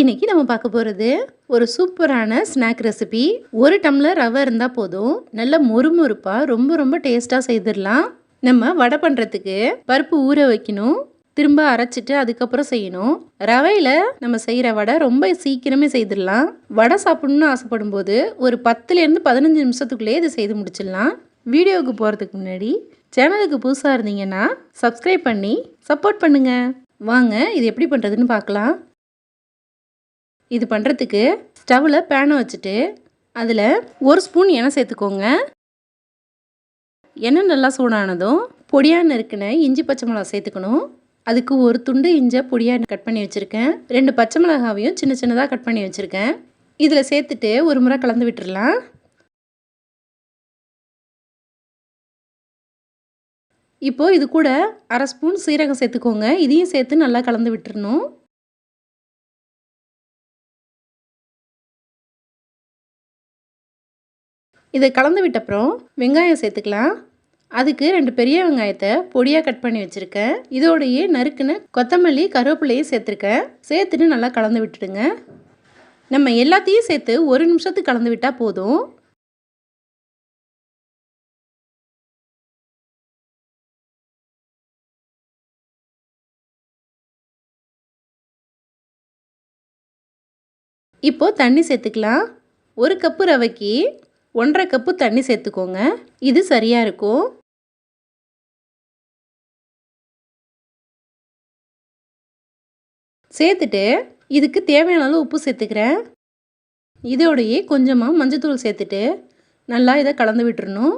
இன்னைக்கு நம்ம பார்க்க போகிறது ஒரு சூப்பரான ஸ்நாக் ரெசிபி ஒரு டம்ளர் ரவை இருந்தால் போதும். நல்ல மொறுமொறுப்பாக ரொம்ப ரொம்ப டேஸ்ட்டாக செய்திடலாம். நம்ம வடை பண்ணுறதுக்கு பருப்பு ஊற வைக்கணும். திரும்ப அரைச்சிட்டு அதுக்கப்புறம் செய்யணும். ரவையில் நம்ம செய்கிற வடை ரொம்ப சீக்கிரமே செய்திடலாம். வடை சாப்பிடணும்னு ஆசைப்படும் போது ஒரு பத்துலேருந்து பதினஞ்சு நிமிஷத்துக்குள்ளேயே இதை செய்து முடிச்சிடலாம். வீடியோவுக்கு போகிறதுக்கு முன்னாடி சேனலுக்கு புதுசாக இருந்தீங்கன்னா சப்ஸ்கிரைப் பண்ணி சப்போர்ட் பண்ணுங்கள் வாங்க இது எப்படி பண்ணுறதுன்னு பார்க்கலாம். இது பண்ணுறதுக்கு ஸ்டவ்வில் பேனை வச்சுட்டு அதில் ஒரு ஸ்பூன் எண்ணெய் சேர்த்துக்கோங்க. எண்ணெய் நல்லா சூடானதும் பொடியாக நறுக்கின இஞ்சி பச்சை மிளகா சேர்த்துக்கணும். அதுக்கு ஒரு துண்டு இஞ்சை பொடியாக கட் பண்ணி வச்சுருக்கேன். ரெண்டு பச்சை மிளகாவையும் சின்ன சின்னதாக கட் பண்ணி வச்சுருக்கேன். இதில் சேர்த்துட்டு ஒரு முறை கலந்து விட்டுடலாம் இப்போது இது கூட அரை ஸ்பூன் சீரகம் சேர்த்துக்கோங்க. இதையும் சேர்த்து நல்லா கலந்து விட்டுறணும். இதை கலந்து விட்டப்புறம் வெங்காயம் சேர்த்துக்கலாம். அதுக்கு ரெண்டு பெரிய வெங்காயத்தை பொடியாக கட் பண்ணி வச்சுருக்கேன். இதோடையே நறுக்குன்னு கொத்தமல்லி கருவேப்பிலையும் சேர்த்துருக்கேன். சேர்த்துட்டு நல்லா கலந்து விட்டுடுங்க. நம்ம எல்லாத்தையும் சேர்த்து ஒரு நிமிஷத்துக்கு கலந்து விட்டால் போதும். இப்போது தண்ணி சேர்த்துக்கலாம். ஒரு கப்பு ரவைக்கு ஒன்றரை கப்பு தண்ணி சேர்த்துக்கோங்க. இது சரியாக இருக்கும். சேர்த்துட்டு இதுக்கு தேவையான அளவு உப்பு சேர்த்துக்கிறேன். இதோடையே கொஞ்சமாக மஞ்சத்தூள் சேர்த்துட்டு நல்லா இதை கலந்து விட்டுறணும்.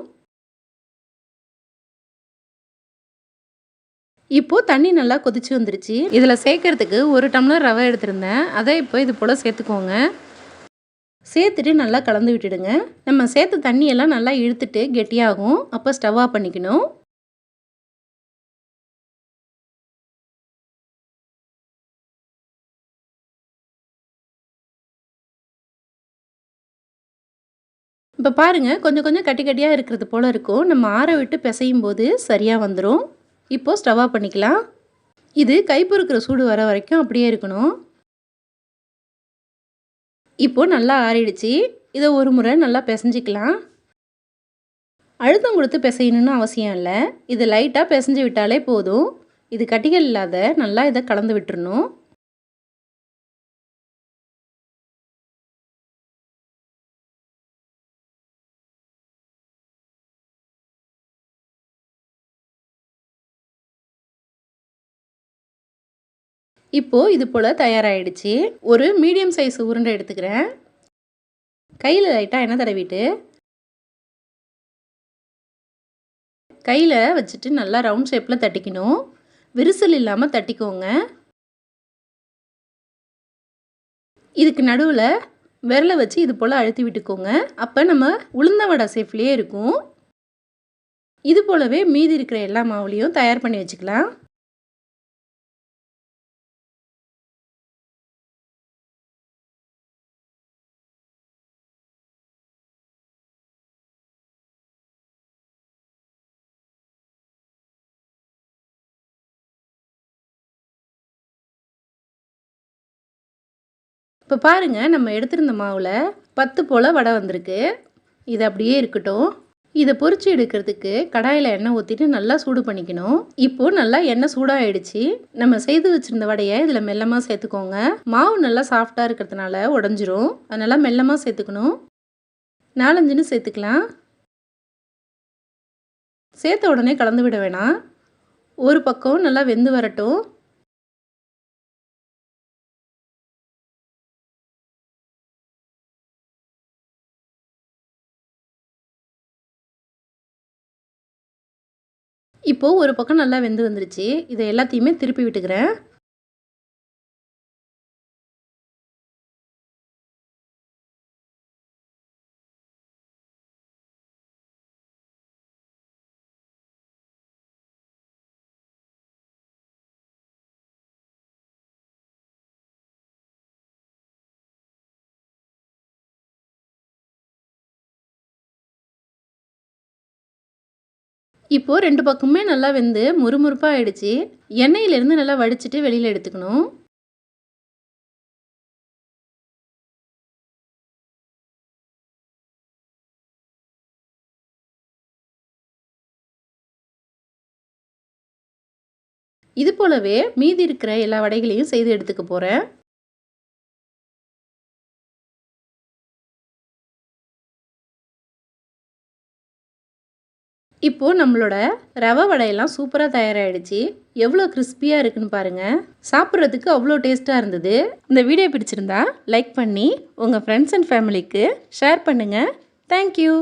இப்போது தண்ணி நல்லா கொதிச்சு வந்துருச்சு. இதில் சேர்க்கறதுக்கு ஒரு டம்ளர் ரவை எடுத்திருந்தேன். அதை இப்போ இது போல் சேர்த்துக்கோங்க. சேர்த்துட்டு நல்லா கலந்து விட்டுடுங்க. நம்ம சேர்த்த தண்ணியெல்லாம் நல்லா இழுத்துட்டு கெட்டியாகும். அப்போ ஸ்டவ் ஆஃப் பண்ணிக்கணும். இப்போ பாருங்கள் கொஞ்சம் கொஞ்சம் கட்டி கட்டியாக இருக்கிறது போல் இருக்கும். நம்ம ஆற விட்டு பிசையும் போது சரியாக வந்துடும் இப்போது ஸ்டவ் ஆஃப் பண்ணிக்கலாம். இது கைப்பொறுக்கிற சூடு வர வரைக்கும் அப்படியே இருக்கணும். இப்போது நல்லா ஆறிடுச்சு. இதை ஒரு முறை நல்லா பிசைஞ்சிக்கலாம். அழுத்தம் கொடுத்து பிசையணுன்னு அவசியம் இல்லை. இது லைட்டாக பிசைஞ்சு விட்டாலே போதும். இது கட்டிகள் இல்லாத நல்லா இதை கலந்து விட்டுறணும். இப்போது இது போல் தயாராகிடுச்சு ஒரு மீடியம் சைஸ் உருண்டை எடுத்துக்கிறேன். கையில் லைட்டாக எண்ணெய் தடவிட்டு கையில் வச்சுட்டு நல்லா ரவுண்ட் ஷேப்பில் தட்டிக்கணும். விரிசல் இல்லாமல் தட்டிக்கோங்க. இதுக்கு நடுவில் விரலை வச்சு இது போல் அழுத்தி விட்டுக்கோங்க. அப்போ நம்ம உளுந்த வடை சேஃப்லேயே இருக்கும். இது போலவே மீதி இருக்கிற எல்லா மாவுலேயும் தயார் பண்ணி வச்சுக்கலாம். இப்போ பாருங்கள் நம்ம எடுத்திருந்த மாவில் பத்து போல் வடை வந்திருக்கு. இது அப்படியே இருக்கட்டும். இதை பொறிச்சு எடுக்கிறதுக்கு கடாயில் எண்ணெய் ஊற்றிட்டு நல்லா சூடு பண்ணிக்கணும். இப்போது நல்லா எண்ணெய் சூடாகிடுச்சு நம்ம செய்து வச்சுருந்த வடையை இதில் மெல்லமாக சேர்த்துக்கோங்க. மாவு நல்லா சாஃப்டாக இருக்கிறதுனால உடஞ்சிரும். அதனால் மெல்லமாக சேர்த்துக்கணும். நாலஞ்சுன்னு சேர்த்துக்கலாம். சேர்த்த உடனே கலந்து விட வேணாம். ஒரு பக்கம் நல்லா வெந்து வரட்டும். இப்போது ஒரு பக்கம் நல்லா வெந்து வந்துருச்சு. இதை எல்லாத்தையுமே திருப்பி விட்டுக்கிறேன். இப்போது ரெண்டு பக்கமுமே நல்லா வெந்து முறுமுறுப்பாக ஆகிடுச்சு எண்ணெயிலேருந்து நல்லா வடிச்சிட்டு வெளியில் எடுத்துக்கணும். இது போலவே மீதி இருக்கிற எல்லா வடைகளையும் செய்து எடுத்துக்க போகிறேன் இப்போது நம்மளோட ரவை வடையெல்லாம் சூப்பராக தயாராகிடுச்சு எவ்வளோ கிறிஸ்பியாக இருக்குன்னு பாருங்கள் சாப்பிட்றதுக்கு அவ்வளோ டேஸ்ட்டாக இருந்தது. இந்த வீடியோ பிடிச்சிருந்தா லைக் பண்ணி உங்கள் ஃப்ரெண்ட்ஸ் அண்ட் ஃபேமிலிக்கு ஷேர் பண்ணுங்கள் தேங்க்யூ